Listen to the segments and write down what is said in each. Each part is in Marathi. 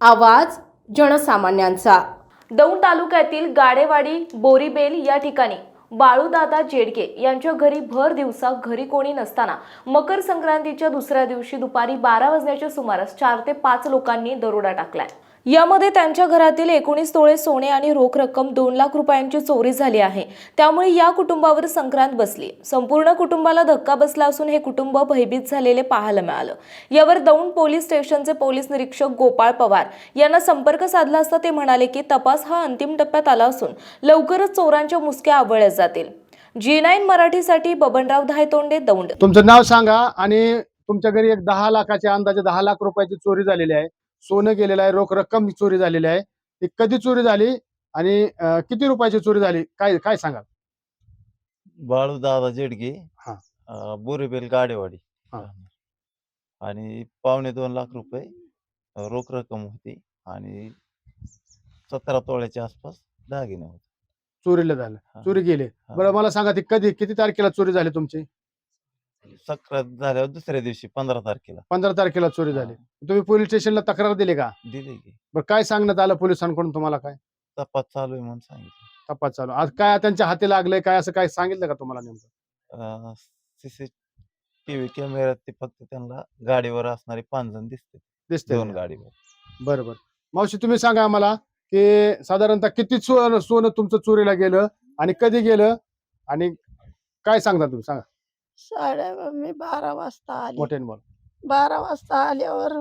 आवाज जनसामान्यांचा. दौंड तालुक्यातील गाडेवाडी बोरीबेल या ठिकाणी बाळूदादा जेडके यांच्या घरी भर दिवसा घरी कोणी नसताना मकर संक्रांतीच्या दुसऱ्या दिवशी दुपारी बारा वाजण्याच्या सुमारास चार ते पाच लोकांनी दरोडा टाकलाय. यामध्ये त्यांच्या घरातील एकोणीस तोळे सोने आणि रोख रक्कम दोन लाख रुपयांची चोरी झाली आहे. त्यामुळे या कुटुंबावर संक्रांत बसली. संपूर्ण कुटुंबाला धक्का बसला असून हे कुटुंब भयभीत झालेले पाहायला मिळालं. यावर दौंड पोलीस स्टेशनचे पोलीस निरीक्षक गोपाळ पवार यांना संपर्क साधला असता ते म्हणाले की तपास हा अंतिम टप्प्यात आला असून लवकरच चोरांच्या मुसक्या आवळल्या जातील. जी नाईन मराठीसाठी बबनराव धायतोंडे दौंड. तुमचं नाव सांगा आणि तुमच्या घरी एक दहा लाखाच्या अंदाजे दहा लाख रुपयाची चोरी झालेली आहे. सोनं गेलेलं आहे रोख रक्कम चोरी झालेली आहे ती कधी चोरी झाली आणि किती रुपयाची चोरी झाली काय काय सांगाल बाळू दादा जेडगे हा. बोरीबेल गाडेवाडी हा. आणि पावणे दोन लाख रुपये अं, रोख रक्कम होती आणि सतरा तोळ्याच्या आसपास दागिने होते चोरीला झालं हा. चोरी गेली. बरं मला सांगा ती कधी किती तारखेला चोरी झाली तुमची संक्रांत झाल्यावर दुसऱ्या दिवशी पंधरा तारखेला. पंधरा तारखेला चोरी झाली. तुम्ही पोलीस स्टेशनला तक्रार दिली का? दिली की. बरं काय सांगण्यात आलं पोलिसांकडून तुम्हाला काय? तपास चालू आहे म्हणून सांगितलं. तपास चालू. आज काय त्यांच्या हाती लागलंय काय असं काय सांगितलं का तुम्हाला नेमकं? सीसीटीव्ही कॅमेऱ्यात ते फक्त त्यांना गाडीवर असणारे पाच जण दिसते. दिसते दोन गाडीवर. बरं बरं. मावशी तुम्ही सांगा आम्हाला की साधारणतः किती सोनं सोनं तुमचं चोरीला गेलं आणि कधी गेलं आणि काय सांगता तुम्ही? सांगा. साड्या मी बारा वाजता आली. मोठ्याने बोल. बारा वाजता आल्यावर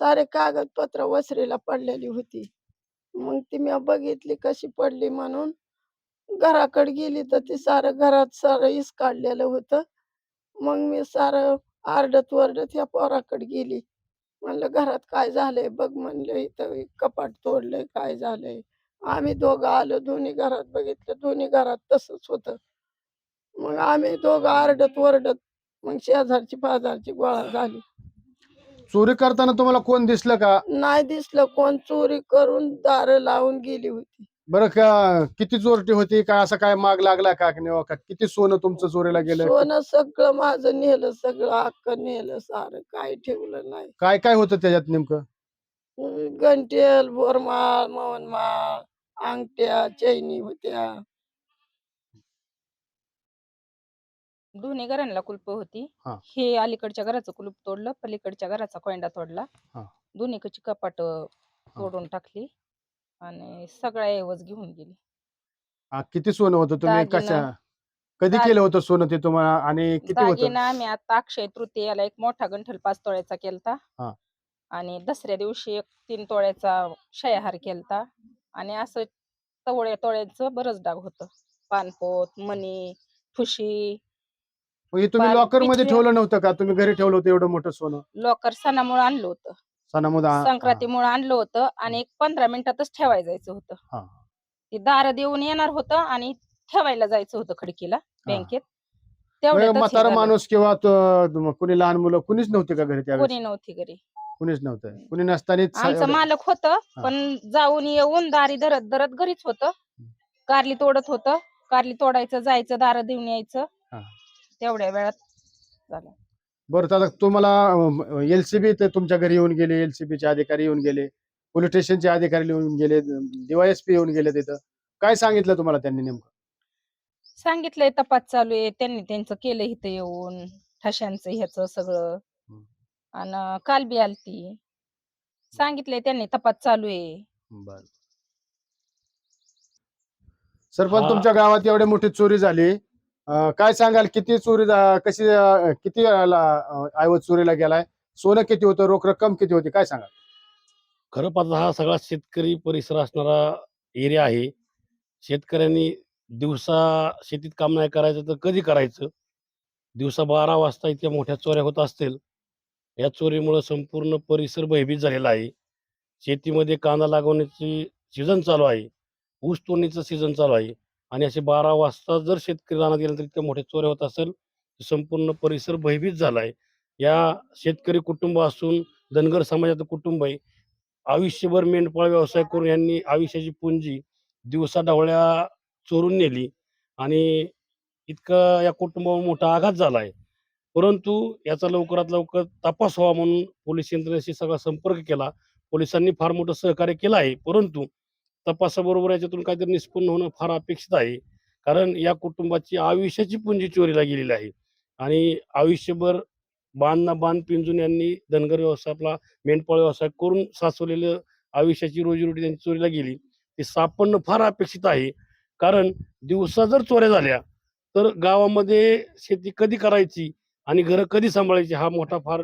सारे कागदपत्र वसरीला पडलेली होती. मग ती मी बघितली कशी पडली म्हणून. घराकडे गेली तर ती सारं घरात सारं इस काढलेलं होतं. मग मी सारं आरडत वरडत ह्या पोराकडे गेली. म्हणलं घरात काय झालंय? बघ म्हणलं इथं कपाट तोडलंय काय झालंय? आम्ही दोघं आलो दोन्ही घरात बघितलं दोन्ही घरात तसंच होतं. मग आम्ही दोघं आरडत वरडत मग शेजारची पाजारची गोळा झाली. चोरी करताना तुम्हाला कोण दिसलं का? नाही दिसलं कोण चोरी करून दार लावून गेली होती. बरं का किती चोरटी होती? काय असं काय माग लागला का की नाही का किती सोनं तुमचं चोरीला गेलं? सोनं सगळं माझं नेलं सगळं हक्क नेलं सारं काय ठेवलं नाही. काय काय होतं त्याच्यात नेमकं? अं, गंटेल बोरमाळ मोहनमाळ अंगठ्या चैनी होत्या. दोन्ही घरांना कुलप होती. हा. हे अलीकडच्या घराचं कुलूप तोडलं पलीकडच्या घराचा कोंडा तोडला. हा. दोन्हीकडची कपाट तोडून टाकली आणि सगळा ऐवज घेऊन गेली. हा, किती सोनं होतं तुम्ही? दागिनं. कशा? कधी दाग- केलं होतं सोनं ते तुम्हाला आणि किती होतं? दागिना आम्ही आता अक्षय तृतीयाला एक मोठा गंठल पाच तोळ्याचा केलता. हा. आणि दसऱ्या दिवशी एक तीन तोळ्याचा शयाहार केलता. आणि असं तवळ्या तोळ्याचं बरंच डाग होतं. पानपोत मणी ठुशी मग हे तुम्ही बाल- लॉकरमध्ये ठेवलं नव्हतं का? तुम्ही घरी ठेवलं होतं एवढं मोठं सोनं? लोकर सणामुळे आणलं होतं. सणामुळे संक्रांतीमुळे आणलं होतं आणि एक पंधरा मिनिटातच ठेवायला जायचं होतं. हा. ते दार देऊन येणार होतं आणि ठेवायला जायचं होतं खडकीला बँकेत. म्हातारा तेवढ्यातच हे झालं. माणूस किंवा तो- कुणी लहान मुलं कुणीच नव्हते का घरी त्यावेळेस? कोणी नव्हती घरी. कुणीच नव्हतं. कुणी नसताना आमचं मालक होतं पण जाऊन येऊन दारी धरत धरत घरीच होतं. कारली तोडत होतं. कारली तोडायचं जायचं दार देऊन यायचं. तेवढ्या वेळात झालं. बरं तर आता तुम्हाला एलसीबी ते तुमच्या घरी येऊन गेले LCB चे अधिकारी येऊन गेले पोलीस स्टेशनचे अधिकारी येऊन गेले डीवायएसपी येऊन गेले तिथं. काय सांगितलं तुम्हाला त्यांनी नेमकं? सांगितलंय तपास चालू आहे. त्यांनी त्यांचं केलं इथं येऊन ठशांचं ह्याचं सगळं. आणि काल बी आलती. सांगितलंय त्यांनी तपास चालू आहे. बर. सरपंच. तुमच्या गावात एवढी मोठी चोरी झाली. काय सांगाल? किती चोरी कशी किती ऐवज चोरीला गेलाय? सोनं किती होतं? रोख रक्कम किती होती? काय सांगाल? खरं पाहता हा सगळा शेतकरी परिसर असणारा एरिया आहे. शेतकऱ्यांनी दिवसा शेतीत काम नाही करायचं तर कधी करायचं? दिवसा बारा वाजता इतक्या मोठ्या चोऱ्या होत असतील. या चोरीमुळे संपूर्ण परिसर भयभीत झालेला आहे. शेतीमध्ये कांदा लागवण्याची सीझन चालू आहे. ऊस तोडणीचं सीझन चालू आहे. आणि असे बारा वाजता जर शेतकरी रानात तर इतक्या मोठ्या चोऱ्या होत असेल तर संपूर्ण परिसर भयभीत झाला आहे या शेतकरी कुटुंब असून धनगर समाजाचं कुटुंब आहे. आयुष्यभर मेंढपाळ व्यवसाय करून यांनी आयुष्याची पुंजी दिवसा ढवळ्या चोरून नेली आणि इतका या कुटुंबावर मोठा आघात झाला आहे परंतु याचा लवकरात लवकर तपास व्हावा म्हणून पोलीस यंत्रणेशी सगळा संपर्क केला. पोलिसांनी फार मोठं सहकार्य केलं आहे. परंतु तपासाबरोबर याच्यातून काहीतरी निष्पन्न होणं फार अपेक्षित आहे. कारण या कुटुंबाची आयुष्याची पुंजी चोरीला गेलेली आहे. आणि आयुष्यभर बांध ना बांध पिंजून यांनी धनगर व्यवसाय आपला मेंढपाळ व्यवसाय करून साचवलेलं आयुष्याची रोजीरोटी त्यांची चोरीला गेली. ते सापडणं फार अपेक्षित आहे. कारण दिवसा जर चोऱ्या झाल्या तर गावामध्ये शेती कधी करायची आणि घरं कधी सांभाळायची हा मोठा फार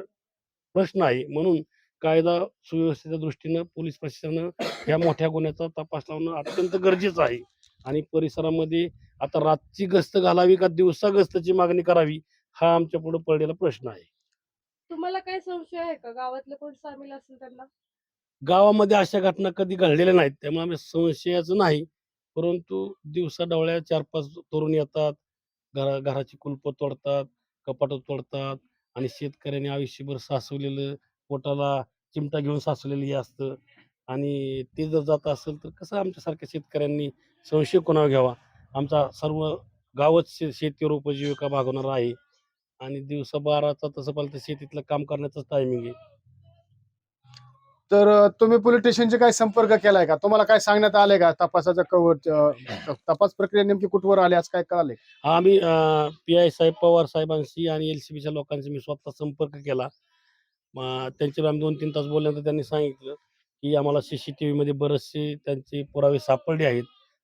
प्रश्न आहे. म्हणून कायदा सुव्यवस्थेच्या दृष्टीनं पोलीस प्रशासनानं या मोठ्या गुन्ह्याचा तपास लावणं अत्यंत गरजेचं आहे. आणि परिसरामध्ये आता रातची गस्त घालावी का दिवसा गस्तची मागणी करावी हा आमच्या पुढे पडलेला प्रश्न आहे. तुम्हाला काय संशय आहे का? गावातले कोण सामील असेल त्यांना? गावामध्ये अशा घटना कधी घडलेल्या नाहीत त्यामुळे आम्ही संशयाचं नाही. परंतु दिवसा डवळ्या चार पाच तरुण येतात घरा घराची कुलपं तोडतात कपाटं तोडतात आणि शेतकऱ्याने आयुष्यभर साचवलेलं पोटाला चिमटा घेऊन साचलेलं हे असतं. आणि ते जर जात असेल तर कसं आमच्यासारख्या शेतकऱ्यांनी संशय कोणावर घ्यावा? आमचा सर्व गावच शे शेतीवर उपजीविका भागवणार आहे. आणि दिवसा बाराचा तसं पाहिलं तर शेतीतलं काम करण्याचाच टायमिंग आहे. तर तुम्ही पोलीस स्टेशनचे काय संपर्क केलाय का? तुम्हाला काय सांगण्यात आलंय का? तपासाचा कवर तपास प्रक्रिया नेमकी कुठवर आली? आज काय कळाले हा आम्ही पी आय साहेब पवार साहेबांशी आणि एल सी बीच्या लोकांशी मी स्वतः संपर्क केला. मग त्यांच्यावर आम्ही दोन तीन तास बोलल्यानंतर त्यांनी सांगितलं की आम्हाला सी सी टी व्हीमध्ये बरेचसे त्यांचे पुरावे सापडले आहेत.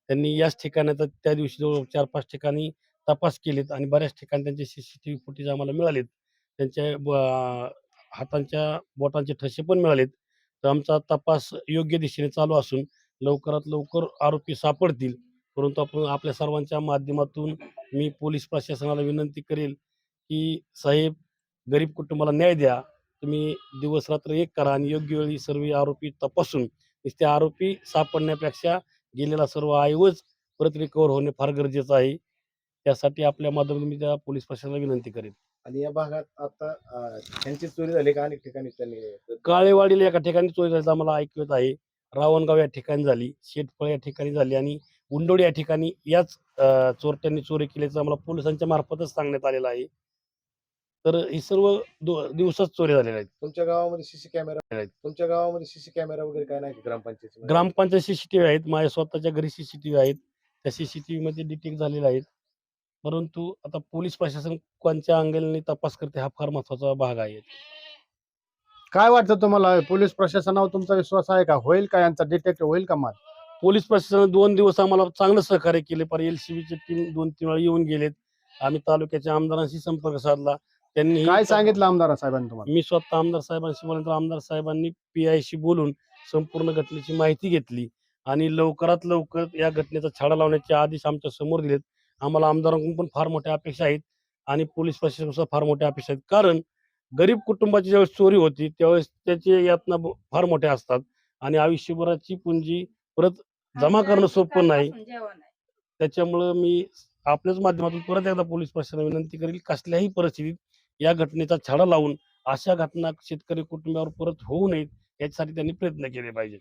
त्यांनी याच ठिकाणाचा त्या दिवशी जवळ चार पाच ठिकाणी तपास केलेत आणि बऱ्याच ठिकाणी त्यांचे C C T V footage आम्हाला मिळालेत. त्यांच्या ब- हातांच्या बोटांचे ठसे पण मिळालेत. तर आमचा तपास योग्य दिशेने चालू असून लवकरात लवकर आरोपी सापडतील. परंतु आपण आपल्या सर्वांच्या माध्यमातून मी पोलीस प्रशासनाला विनंती करेल की साहेब गरीब कुटुंबाला न्याय द्या. तुम्ही दिवस रात्र एक करा आणि योग्य वेळी सर्व आरोपी तपासून ते आरोपी सापडण्यापेक्षा गेलेला सर्व ऐवज परत रिकवर होणे फार गरजेचं आहे. त्यासाठी आपल्या माध्यमातून मी त्या पोलीस प्रशासनाला विनंती करेन. आणि या भागात आता अं, ह्यांची चोरी झाली का? अनेक ठिकाणी त्यांनी काळेवाडीला एका ठिकाणी चोरी झाल्याचं आम्हाला ऐकू येत आहे. रावणगाव या ठिकाणी झाली शेतफळ या ठिकाणी झाली आणि उंडोडी या ठिकाणी याच चोरट्यांनी चोरी केल्याचं आम्हाला पोलिसांच्या मार्फतच सांगण्यात आलेलं आहे. तर ही सर्व दो- दिवसाच चोरी झालेल्या आहेत. तुमच्या गावामध्ये सीसी कॅमेरा आहेत. तुमच्या गावामध्ये सीसी कॅमेरा वगैरे काय नाही ग्रामपंचायत ग्रामपंचायत सीसीटीव्ही आहेत. माझ्या स्वतःच्या घरी सीसीटीव्ही आहेत. त्या सीसीटीव्ही मध्ये डिटेक्ट झालेले आहेत. परंतु आता पोलीस प्रशासन कोणत्या अंगलने तपास करते हा फार महत्त्वाचा भाग आहे. काय वाटतं तुम्हाला? पोलीस प्रशासनावर तुमचा विश्वास आहे का? होईल का यांचा डिटेक्ट होईल का माल? पोलीस प्रशासनाने दोन दिवस आम्हाला चांगलं सहकार्य केले. पर एल ची टीम दोन तीन वेळा येऊन गेलेत. आम्ही तालुक्याच्या आमदारांशी संपर्क साधला. त्यांनी काय सांगितलं आमदार साहेबांनी तुम्हाला? मी स्वतः आमदार साहेबांशी बोलल्यानंतर आमदार साहेबांनी पी आयशी बोलून संपूर्ण घटनेची माहिती घेतली आणि लवकरात लवकर या घटनेचा छाडा लावण्याचे आदेश आमच्यासमोर दिलेत. आम्हाला आमदारांकडून पण फार मोठ्या अपेक्षा आहेत आणि पोलीस प्रशासनाकडून फार मोठ्या अपेक्षा आहेत. कारण गरीब कुटुंबाची ज्यावेळेस चोरी होती त्यावेळेस त्याचे यातना फार मोठ्या असतात आणि आयुष्यभराची पुंजी परत जमा करणं सोपं नाही. त्याच्यामुळं मी आपल्याच माध्यमातून परत एकदा पोलीस प्रशासनाला विनंती करेल कसल्याही परिस्थितीत या घटनेचा छडा लावून अशा घटना शेतकरी कुटुंबावर परत होऊ नयेत याच्यासाठी त्यांनी प्रयत्न केले पाहिजेत.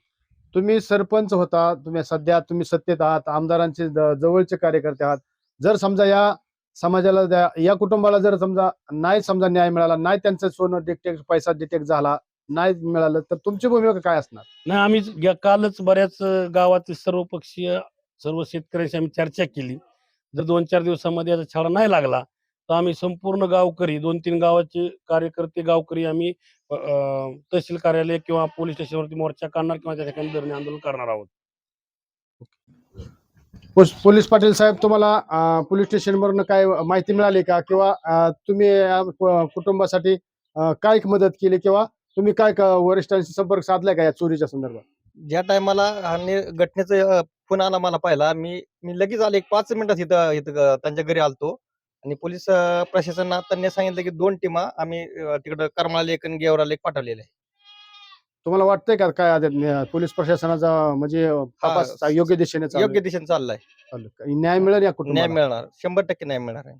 तुम्ही सरपंच होता तुम्ही सध्या तुम्ही सत्तेत आहात आमदारांचे जवळचे कार्यकर्ते आहात. जर समजा या समाजाला या कुटुंबाला जर समजा नाही समजा न्याय मिळाला नाही त्यांचं सोनं डिटेक्ट पैसा डिटेक्ट झाला नाही मिळालं तर तुमची भूमिका काय असणार? नाही आम्ही कालच बऱ्याच गावातील सर्व पक्षीय सर्व शेतकऱ्यांशी आम्ही चर्चा केली. जर दोन चार दिवसामध्ये याचा छाडा नाही लागला तर आम्ही संपूर्ण गावकरी दोन तीन गावाचे कार्यकर्ते गावकरी आम्ही तहसील कार्यालय किंवा पोलीस स्टेशनवरती मोर्चा काढणार किंवा त्या ठिकाणी धरणे आंदोलन करणार आहोत. पोलीस पाटील साहेब तुम्हाला पोलीस स्टेशनवरनं काय माहिती मिळाली का? किंवा तुम्ही कुटुंबासाठी काय मदत केली किंवा तुम्ही काय क- वरिष्ठांशी संपर्क साधलाय का या चोरीच्या संदर्भात? ज्या टायमाला घटनेचा फोन आला मला पहिला मी मी लगेच आले एक पाच मिनिटात इथं इथं त्यांच्या घरी आलतो. आणि पोलीस अं, प्रशासनानं त्यांनी सांगितलं की दोन टीमा आम्ही तिकडं करमाळा लेक आणि गेवरा लेक पाठवलेले आहे. तुम्हाला वाटतंय का काय आता पोलीस प्रशासनाचा म्हणजे तपास योग्य दिशेने चालू योग्य दिशेने चाललाय. आहे? न्याय मिळेल या न्याय मिळणार. शंभर टक्के न्याय मिळणार आहे.